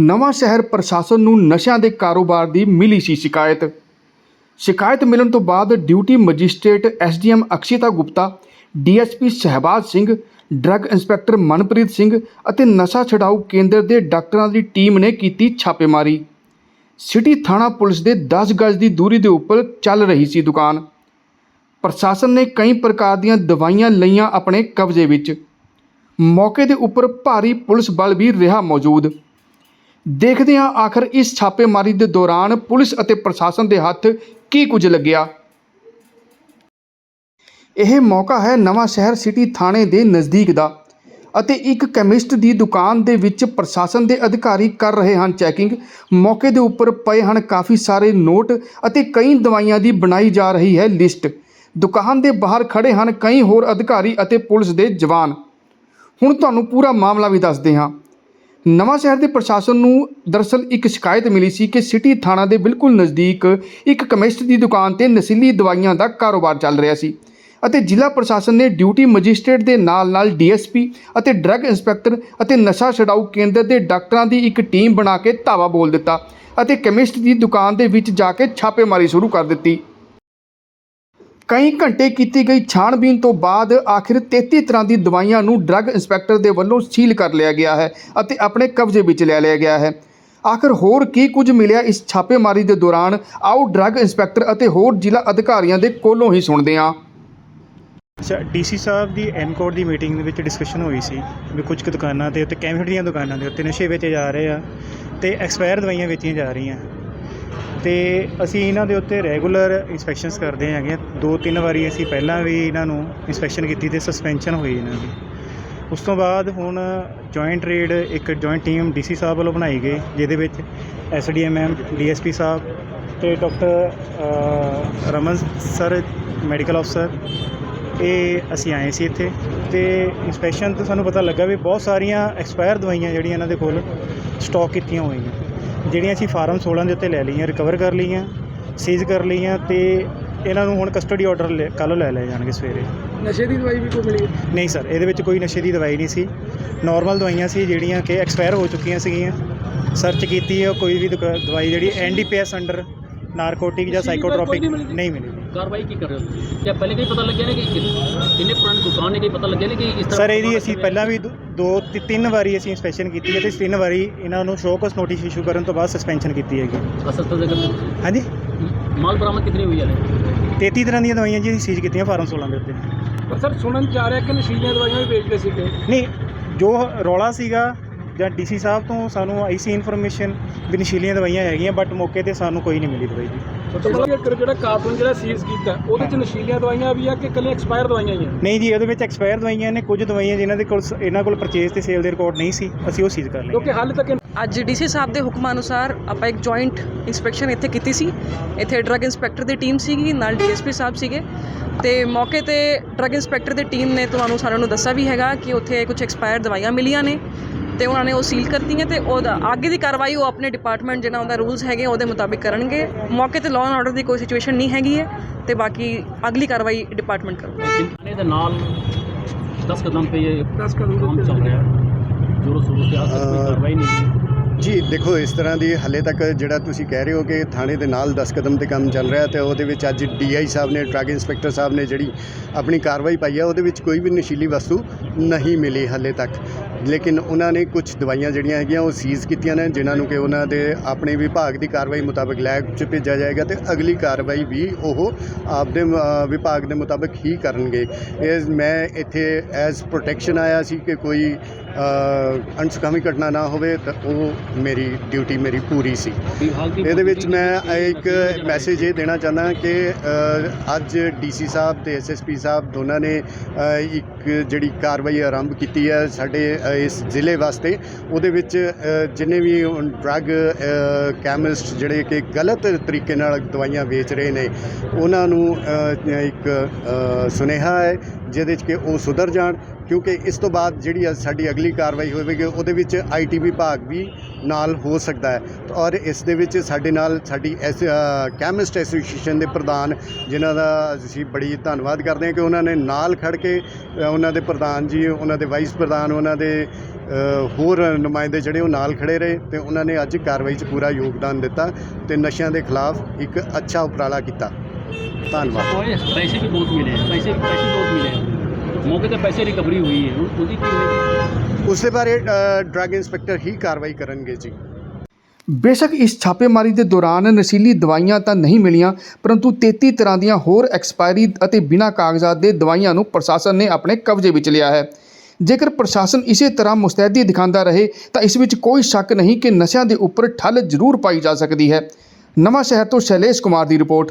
ਨਵਾਂ ਸ਼ਹਿਰ ਪ੍ਰਸ਼ਾਸਨ ਨੂੰ ਨਸ਼ਿਆਂ ਦੇ ਕਾਰੋਬਾਰ ਦੀ ਮਿਲੀ ਸੀ ਸ਼ਿਕਾਇਤ। ਸ਼ਿਕਾਇਤ ਮਿਲਣ ਤੋਂ ਬਾਅਦ duty magistrate SDM Akshita Gupta DSP Sahibaz Singh, drug inspector Manpreet Singh ਅਤੇ ਨਸ਼ਾ ਛਡਾਊ ਕੇਂਦਰ ਦੇ ਡਾਕਟਰਾਂ ਦੀ ਟੀਮ ਨੇ ਕੀਤੀ ਛਾਪੇਮਾਰੀ। ਸਿਟੀ ਥਾਣਾ ਪੁਲਿਸ ਦੇ 10 ਗਜ਼ ਦੀ ਦੂਰੀ ਦੇ ਉੱਪਰ ਚੱਲ ਰਹੀ ਸੀ ਦੁਕਾਨ। ਪ੍ਰਸ਼ਾਸਨ ਨੇ ਕਈ ਪ੍ਰਕਾਰ ਦੀਆਂ ਦਵਾਈਆਂ ਲਈਆਂ ਆਪਣੇ ਕਬਜ਼ੇ ਵਿੱਚ। ਮੌਕੇ ਦੇ ਉੱਪਰ ਭਾਰੀ ਪੁਲਿਸ ਬਲ ਵੀ ਰਿਹਾ ਮੌਜੂਦ। ਦੇਖਦੇ ਹਾਂ ਆਖਰ ਇਸ ਛਾਪੇਮਾਰੀ ਦੇ ਦੌਰਾਨ ਪੁਲਿਸ ਅਤੇ ਪ੍ਰਸ਼ਾਸਨ ਦੇ ਹੱਥ ਕੀ ਕੁਝ ਲੱਗਿਆ। ਇਹ ਮੌਕਾ ਹੈ ਨਵਾਂ ਸ਼ਹਿਰ ਸਿਟੀ ਥਾਣੇ ਦੇ ਨਜ਼ਦੀਕ ਦਾ ਅਤੇ ਇੱਕ ਕੈਮਿਸਟ ਦੀ ਦੁਕਾਨ ਦੇ ਵਿੱਚ ਪ੍ਰਸ਼ਾਸਨ ਦੇ ਅਧਿਕਾਰੀ ਕਰ ਰਹੇ ਹਨ ਚੈਕਿੰਗ। ਮੌਕੇ ਦੇ ਉੱਪਰ ਪਏ ਹਨ ਕਾਫੀ ਸਾਰੇ ਨੋਟ ਅਤੇ ਕਈ ਦਵਾਈਆਂ ਦੀ ਬਣਾਈ ਜਾ ਰਹੀ ਹੈ ਲਿਸਟ। ਦੁਕਾਨ ਦੇ ਬਾਹਰ ਖੜੇ ਹਨ ਕਈ ਹੋਰ ਅਧਿਕਾਰੀ ਅਤੇ ਪੁਲਿਸ ਦੇ ਜਵਾਨ। ਹੁਣ ਤੁਹਾਨੂੰ ਪੂਰਾ ਮਾਮਲਾ ਵੀ ਦੱਸਦੇ ਹਾਂ। ਨਵਾਂ ਸ਼ਹਿਰ ਦੇ ਪ੍ਰਸ਼ਾਸਨ ਨੂੰ ਦਰਅਸਲ ਇੱਕ ਸ਼ਿਕਾਇਤ ਮਿਲੀ ਸੀ ਕਿ ਸਿਟੀ ਥਾਣਾ ਦੇ ਬਿਲਕੁਲ ਨਜ਼ਦੀਕ ਇੱਕ ਕੈਮਿਸਟ ਦੀ ਦੁਕਾਨ ਤੇ ਨਸ਼ੀਲੀ ਦਵਾਈਆਂ ਦਾ ਕਾਰੋਬਾਰ ਚੱਲ ਰਿਹਾ ਸੀ ਅਤੇ ਜ਼ਿਲ੍ਹਾ ਪ੍ਰਸ਼ਾਸਨ ਨੇ ਡਿਊਟੀ ਮੈਜਿਸਟ੍ਰੇਟ ਦੇ ਨਾਲ-ਨਾਲ ਡੀਐਸਪੀ ਅਤੇ ਡਰੱਗ ਇੰਸਪੈਕਟਰ ਅਤੇ ਨਸ਼ਾ ਛਡਾਊ ਕੇਂਦਰ ਦੇ ਡਾਕਟਰਾਂ ਦੀ ਇੱਕ ਟੀਮ ਬਣਾ ਕੇ ਧਾਵਾ ਬੋਲ ਦਿੱਤਾ ਅਤੇ ਕੈਮਿਸਟ ਦੀ ਦੁਕਾਨ ਦੇ ਵਿੱਚ ਜਾ ਕੇ ਛਾਪੇਮਾਰੀ ਸ਼ੁਰੂ ਕਰ ਦਿੱਤੀ। ਕਈ ਘੰਟੇ ਕੀਤੀ ਗਈ ਛਾਣਬੀਨ ਤੋਂ ਬਾਅਦ ਆਖਿਰ 33 ਤਰ੍ਹਾਂ ਦੀ ਦਵਾਈਆਂ ਨੂੰ ਡਰੱਗ ਇੰਸਪੈਕਟਰ ਦੇ ਵੱਲੋਂ ਸੀਲ ਕਰ ਲਿਆ ਗਿਆ ਹੈ ਅਤੇ ਆਪਣੇ ਕਬਜ਼ੇ ਵਿੱਚ ਲੈ ਲਿਆ ਗਿਆ ਹੈ। ਆਖਿਰ ਹੋਰ ਕੀ ਕੁਝ ਮਿਲਿਆ ਇਸ ਛਾਪੇਮਾਰੀ ਦੇ ਦੌਰਾਨ? ਆਓ ਡਰੱਗ ਇੰਸਪੈਕਟਰ ਅਤੇ ਹੋਰ ਜ਼ਿਲ੍ਹਾ ਅਧਿਕਾਰੀਆਂ ਦੇ ਕੋਲੋਂ ਹੀ ਸੁਣਦੇ ਹਾਂ। ਅੱਛਾ, ਡੀਸੀ ਸਾਹਿਬ ਦੀ ਐਨਕੋਡ ਦੀ ਮੀਟਿੰਗ ਦੇ ਵਿੱਚ ਡਿਸਕਸ਼ਨ ਹੋਈ ਸੀ ਵੀ ਕੁਝ ਕੁ ਦੁਕਾਨਾਂ ਦੇ ਉੱਤੇ ਕੈਮਿਸਟ ਦੀਆਂ ਦੁਕਾਨਾਂ ਦੇ ਉੱਤੇ ਨਸ਼ੇ ਵੇਚੇ ਜਾ ਰਹੇ ਆ ਤੇ ਐਕਸਪਾਇਰ ਦਵਾਈਆਂ ਵੇਚੀਆਂ ਜਾ ਰਹੀਆਂ। ਤੇ ਅਸੀਂ ਇਹਨਾਂ ਦੇ ਉੱਤੇ ਰੈਗੂਲਰ ਇਨਸਪੈਕਸ਼ਨਸ ਕਰਦੇ ਹੈਗੇ ਦੋ ਤਿੰਨ ਵਾਰੀ ਅਸੀਂ ਪਹਿਲਾਂ ਵੀ ਇਹਨਾਂ ਨੂੰ ਇਨਸਪੈਕਸ਼ਨ ਕੀਤੀ ਤੇ ਸਸਪੈਂਸ਼ਨ ਹੋਈ ਇਹਨਾਂ ਦੀ। ਉਸ ਤੋਂ ਬਾਅਦ ਹੁਣ ਜੁਆਇੰਟ ਰੇਡ ਇੱਕ ਜੁਆਇੰਟ ਟੀਮ ਡੀਸੀ ਸਾਹਿਬ ਵੱਲੋਂ ਬਣਾਈ ਗਈ, ਜਿਹਦੇ ਵਿੱਚ ਐਸਡੀਐਮਐਮ ਡੀਐਸਪੀ ਸਾਹਿਬ ਤੇ ਡਾਕਟਰ ਰਮਨ ਸਰ ਮੈਡੀਕਲ ਅਫਸਰ ਇਹ ਅਸੀਂ ਆਏ ਸੀ ਇੱਥੇ ਤੇ ਇਨਸਪੈਕਸ਼ਨ ਤੋਂ ਸਾਨੂੰ ਪਤਾ ਲੱਗਾ ਵੀ ਬਹੁਤ ਸਾਰੀਆਂ ਐਕਸਪਾਇਰ ਦਵਾਈਆਂ ਜਿਹੜੀਆਂ ਇਹਨਾਂ ਦੇ ਕੋਲ ਸਟਾਕ ਕੀਤੀਆਂ ਹੋਈਆਂ। ਜਿਹੜੀਆਂ ਅਸੀਂ ਫਾਰਮ 16 ਦੇ ਉੱਤੇ ਲੈ ਲਈਆਂ ਰਿਕਵਰ ਕਰ ਲਈਆਂ ਸੀਜ਼ ਕਰ ਲਈਆਂ ਤੇ ਇਹਨਾਂ ਨੂੰ ਹੁਣ ਕਸਟਡੀ ਆਰਡਰ ਕੱਲ ਲੈ ਲਏ ਜਾਣਗੇ ਸਵੇਰੇ। ਨਸ਼ੇ ਦੀ ਦਵਾਈ ਵੀ ਕੋਈ ਮਿਲੀ? ਨਹੀਂ ਸਰ ਇਹਦੇ ਵਿੱਚ ਕੋਈ ਨਸ਼ੇ ਦੀ ਦਵਾਈ ਨਹੀਂ ਸੀ। ਨਾਰਮਲ ਦਵਾਈਆਂ ਸੀ ਜਿਹੜੀਆਂ ਕਿ ਐਕਸਪਾਇਰ ਹੋ ਚੁੱਕੀਆਂ ਸੀਗੀਆਂ। ਸਰਚ ਕੀਤੀ ਹੈ ਕੋਈ ਵੀ ਦਵਾਈ ਜਿਹੜੀ ਐਨਡੀਪੀਐਸ ਅੰਡਰ ਨਾਰਕੋਟਿਕ ਜਾਂ ਸਾਈਕੋਟ੍ਰੋਪਿਕ ਨਹੀਂ ਮਿਲੀ ਕਾਰਵਾਈ ਕੀ ਕਰ ਰਹੇ ਹੋ ਕਿ ਪਹਿਲੇ ਵੀ ਪਤਾ ਲੱਗਿਆ ਨਾ ਕਿ ਦੌਰਾਨ ਇਹ ਪਤਾ ਲੱਗਿਆ ਕਿ ਇਸ ਤਰ੍ਹਾਂ ਸਰ ਇਹਦੀ ਅਸੀਂ ਪਹਿਲਾਂ ਵੀ ਦੋ- ਤਿੰਨ ਵਾਰੀ ਅਸੀਂ ਇਨਸਪੈਕਸ਼ਨ ਕੀਤੀ ਹੈ ਤੇ ਤਿੰਨ ਵਾਰੀ ਇਹਨਾਂ ਨੂੰ ਸ਼ੋਕਸ ਨੋਟਿਸ ਇਸ਼ੂ ਕਰਨ ਤੋਂ ਬਾਅਦ ਸਸਪੈਂਸ਼ਨ ਕੀਤੀ ਹੈਗੀ। ਅਸਲ ਤੋਂ ਜਗਤ ਹਾਂਜੀ? ਮਾਲ ਬਰਾਮਦ ਕਿਤਨੀ ਹੋਈ ਹੈ 33 ਤਰ੍ਹਾਂ ਦੀਆਂ ਦਵਾਈਆਂ ਜਿਹੜੀ ਸੀਜ਼ ਕੀਤੀਆਂ ਫਾਰਮ 16 ਦੇ ਉੱਤੇ। ਪਰ ਸਰ ਸੁਣਨ ਚ ਆ ਰਿਹਾ ਕਿ ਨਸ਼ੀਲੀਆਂ ਦਵਾਈਆਂ ਵੀ ਵੇਚਦੇ ਸੀਗੇ। ਨਹੀਂ ਜੋ ਰੌਲਾ ਸੀਗਾ ਜਾਂ ਡੀਸੀ ਸਾਹਿਬ ਤੋਂ ਸਾਨੂੰ ਆਈ ਸੀ ਇਨਫੋਰਮੇਸ਼ਨ ਵੀ ਨਸ਼ੀਲੀਆਂ ਦਵਾਈਆਂ ਹੈਗੀਆਂ ਬਟ ਮੌਕੇ ਤੇ ਸਾਨੂੰ ਕੋਈ ਨਹੀਂ ਮਿਲੀ ਦਵਾਈ ਜੀ। ਦੀ ਮਤਲਬ ਕਿ ਜਿਹੜਾ ਕਾਰਟੂਨ ਜਿਹੜਾ ਸੀਜ਼ ਕੀਤਾ ਉਹਦੇ ਚ ਨਸ਼ੀਲੀਆਂ ਦਵਾਈਆਂ ਵੀ ਆ ਕਿ ਕੱਲੇ ਐਕਸਪਾਇਰ ਦਵਾਈਆਂ ਹੀ ਆ? ਨਹੀਂ ਜੀ ਉਹਦੇ ਵਿੱਚ ਐਕਸਪਾਇਰ ਦਵਾਈਆਂ ਨੇ ਕੁਝ ਦਵਾਈਆਂ ਜਿਨ੍ਹਾਂ ਦੇ ਕੋਲ ਇਹਨਾਂ ਕੋਲ ਪਰਚੇਜ਼ ਤੇ ਸੇਲ ਦੇ ਰਿਕਾਰਡ ਨਹੀਂ ਸੀ ਅਸੀਂ ਉਹ ਸੀਜ਼ ਕਰ ਕਿਉਂਕਿ ਲਏ ਹਾਲੇ ਤੱਕ ਅੱਜ ਡੀਸੀ ਸਾਹਿਬ ਦੇ ਹੁਕਮ ਅਨੁਸਾਰ ਆਪਾਂ ਇੱਕ ਜੁਆਇੰਟ ਇਨਸਪੈਕਸ਼ਨ ਇੱਥੇ ਕੀਤੀ ਸੀ। ਇੱਥੇ ਡਰੱਗ ਇੰਸਪੈਕਟਰ ਦੀ ਟੀਮ ਸੀਗੀ ਨਾਲ ਡੀਐਸਪੀ ਸਾਹਿਬ ਸੀਗੇ। ਤੇ ਮੌਕੇ ਤੇ ਡਰੱਗ ਇੰਸਪੈਕਟਰ ਦੀ ਟੀਮ ਨੇ ਤੁਹਾਨੂੰ ਸਾਰਿਆਂ ਨੂੰ ਦੱਸਿਆ ਵੀ ਹੈਗਾ ਕਿ ਉੱਥੇ ਕੁਝ ਐਕਸਪਾਇਰ ਦਵਾਈਆਂ ਮਿਲੀਆਂ ਨੇ। ਤੇ ਉਹਨਾਂ ਨੇ ਉਹ ਸੀਲ ਕਰਤੀਆਂ ਤੇ ਉਹਦਾ ਅੱਗੇ ਦੀ ਕਾਰਵਾਈ ਉਹ ਆਪਣੇ ਡਿਪਾਰਟਮੈਂਟ ਜਿਹੜਾ ਉਹਦਾ ਰੂਲਸ ਹੈਗੇ ਉਹਦੇ ਮੁਤਾਬਿਕ ਕਰਨਗੇ। ਮੌਕੇ ਤੇ ਲਾਅ ਐਂਡ ਆਰਡਰ ਦੀ ਕੋਈ ਸਿਚੁਏਸ਼ਨ ਨਹੀਂ ਹੈਗੀ ਹੈ ਤੇ ਬਾਕੀ ਅਗਲੀ ਕਾਰਵਾਈ ਡਿਪਾਰਟਮੈਂਟ ਕਰੂਗਾ। ਥਾਣੇ ਦੇ ਨਾਲ 10 ਕਦਮ ਤੇ ਇਹ 10 ਕਦਮ ਚੱਲ ਰਿਹਾ। ਜੋ ਰਸੂਲ ਤੇ ਆ ਕੋਈ ਕਾਰਵਾਈ ਨਹੀਂ ਜੀ, ਦੇਖੋ, ਇਸ ਤਰ੍ਹਾਂ ਦੀ ਹੱਲੇ ਤੱਕ ਜਿਹੜਾ ਤੁਸੀਂ ਕਹਿ ਰਹੇ ਹੋ ਕਿ ਥਾਣੇ ਦੇ ਨਾਲ 10 ਕਦਮ ਤੇ ਕੰਮ ਚੱਲ ਰਿਹਾ ਤੇ ਉਹਦੇ ਵਿੱਚ ਅੱਜ ਡੀਆਈ ਸਾਹਿਬ ਨੇ, ਡਰੱਗ ਇੰਸਪੈਕਟਰ ਸਾਹਿਬ ਨੇ ਜਿਹੜੀ ਆਪਣੀ ਕਾਰਵਾਈ ਪਾਈ ਹੈ ਉਹਦੇ ਵਿੱਚ ਕੋਈ ਵੀ ਨਸ਼ੀਲੀ ਵਸਤੂ ਨਹੀਂ ਮਿਲੀ ਹੱਲੇ ਤੱਕ। ਲੇਕਿਨ ਉਹਨਾਂ ਨੇ ਕੁਝ ਦਵਾਈਆਂ ਜਿਹੜੀਆਂ ਹੈਗੀਆਂ, ਉਹ ਸੀਜ਼ ਕੀਤੀਆਂ ਨੇ, ਜਿਨ੍ਹਾਂ ਨੂੰ ਕਿ ਉਹਨਾਂ ਦੇ ਆਪਣੇ ਵਿਭਾਗ ਦੀ ਕਾਰਵਾਈ ਮੁਤਾਬਕ ਲੈਬ 'ਚ ਭੇਜਿਆ ਜਾਏਗਾ ਤੇ ਅਗਲੀ ਕਾਰਵਾਈ ਵੀ ਉਹ ਆਪਦੇ ਵਿਭਾਗ ਦੇ ਮੁਤਾਬਕ ਹੀ ਕਰਨਗੇ। ਇਹ ਮੈਂ ਇੱਥੇ ਐਜ਼ ਪ੍ਰੋਟੈਕਸ਼ਨ ਆਇਆ ਸੀ ਕਿ ਕੋਈ ਅਣਸੁਖਾਵੀ ਘਟਨਾ ਨਾ ਹੋਵੇ ਤਾਂ ਉਹ ਮੇਰੀ ਡਿਊਟੀ ਮੇਰੀ ਪੂਰੀ ਸੀ। ਇਹਦੇ ਵਿੱਚ ਮੈਂ ਇੱਕ ਮੈਸੇਜ ਇਹ ਦੇਣਾ ਚਾਹੁੰਦਾ ਕਿ ਅੱਜ ਡੀਸੀ ਸਾਹਿਬ ਤੇ ਐਸਐਸਪੀ ਸਾਹਿਬ ਦੋਨਾਂ ਨੇ ਇੱਕ ਜਿਹੜੀ ਕਾਰਵਾਈ ਆਰੰਭ ਕੀਤੀ ਹੈ ਸਾਡੇ ਇਸ ਜ਼ਿਲ੍ਹੇ ਵਾਸਤੇ। ਉਹਦੇ ਵਿੱਚ ਜਿੰਨੇ ਵੀ ਡਰੱਗ ਕੈਮਿਸਟ ਜਿਹੜੇ ਕਿ ਗਲਤ ਤਰੀਕੇ ਨਾਲ ਦਵਾਈਆਂ ਵੇਚ ਰਹੇ ਨੇ, ਉਹਨਾਂ ਨੂੰ ਇੱਕ ਸੁਨੇਹਾ ਹੈ ਜਿਹਦੇ 'ਚ ਕਿ ਉਹ ਸੁਧਰ ਜਾਣ, ਕਿਉਂਕਿ ਇਸ ਤੋਂ ਬਾਅਦ ਜਿਹੜੀ ਆ ਸਾਡੀ ਅਗਲੀ ਕਾਰਵਾਈ ਹੋਵੇਗੀ, ਉਹਦੇ ਵਿੱਚ ਆਈਟੀ ਵਿਭਾਗ ਵੀ ਨਾਲ ਹੋ ਸਕਦਾ ਹੈ। ਔਰ ਇਸ ਦੇ ਵਿੱਚ ਸਾਡੇ ਨਾਲ ਸਾਡੀ ਐਸ ਕੈਮਿਸਟ ਐਸੋਸੀਏਸ਼ਨ ਦੇ ਪ੍ਰਧਾਨ, ਜਿਨ੍ਹਾਂ ਦਾ ਅਸੀਂ ਬੜੀ ਧੰਨਵਾਦ ਕਰਦੇ ਹਾਂ ਕਿ ਉਹਨਾਂ ਨੇ ਨਾਲ ਖੜ ਕੇ ਉਹਨਾਂ ਦੇ ਪ੍ਰਧਾਨ ਜੀ, ਉਹਨਾਂ ਦੇ ਵਾਈਸ ਪ੍ਰਧਾਨ, ਉਹਨਾਂ ਦੇ ਹੋਰ ਨੁਮਾਇੰਦੇ ਜਿਹੜੇ ਉਹ ਨਾਲ ਖੜੇ ਰਹੇ ਤੇ ਉਹਨਾਂ ਨੇ ਅੱਜ ਕਾਰਵਾਈ 'ਚ ਪੂਰਾ ਯੋਗਦਾਨ ਦਿੱਤਾ ਤੇ ਨਸ਼ਿਆਂ ਦੇ ਖਿਲਾਫ ਇੱਕ ਅੱਛਾ ਉਪਰਾਲਾ ਕੀਤਾ। ਧੰਨਵਾਦ। ਪੈਸੇ ਵੀ ਬਹੁਤ ਮਿਲੇ ਹੈ ਪੈਸੇ ਪੈਸੇ ਬਹੁਤ ਮਿਲੇ ਮੌਕੇ ਤੇ ਪੈਸੇ ਰਿਕਵਰੀ ਹੋਈ ਹੈ। ਉਹਦੀ ਕੀ ਹੋਏਗੀ? ਉਸ ਬਾਰੇ ਅ, ਇੰਸਪੈਕਟਰ ਹੀ ਕਾਰਵਾਈ ਕਰਨਗੇ ਜੀ। ਬੇਸ਼ੱਕ ਇਸ ਛਾਪੇਮਾਰੀ ਦੇ ਦੌਰਾਨ ਨਸ਼ੀਲੀ ਦਵਾਈਆਂ ਤਾਂ ਨਹੀਂ ਮਿਲੀਆਂ ਪਰੰਤੂ 33 ਤਰ੍ਹਾਂ ਦੀਆਂ ਹੋਰ ਐਕਸਪਾਇਰੀ ਅਤੇ ਬਿਨਾਂ ਕਾਗਜ਼ਾਤ ਦੇ ਦਵਾਈਆਂ ਨੂੰ ਪ੍ਰਸ਼ਾਸਨ ਨੇ ਆਪਣੇ ਕਬਜ਼ੇ ਵਿੱਚ ਲਿਆ ਹੈ। ਜੇਕਰ ਪ੍ਰਸ਼ਾਸਨ ਇਸੇ ਤਰ੍ਹਾਂ ਮੁਸਤੈਦੀ ਦਿਖਾਉਂਦਾ ਰਹੇ ਤਾਂ ਇਸ ਵਿੱਚ ਕੋਈ ਸ਼ੱਕ ਨਹੀਂ ਕਿ ਨਸ਼ਿਆਂ ਦੇ ਉੱਪਰ ਠੱਲ ਜ਼ਰੂਰ ਪਾਈ ਜਾ ਸਕਦੀ ਹੈ। ਨਵਾਂ ਸ਼ਹਿਰ ਤੋਂ ਸ਼ੈਲੇਸ਼ ਕੁਮਾਰ ਦੀ ਰਿਪੋਰਟ।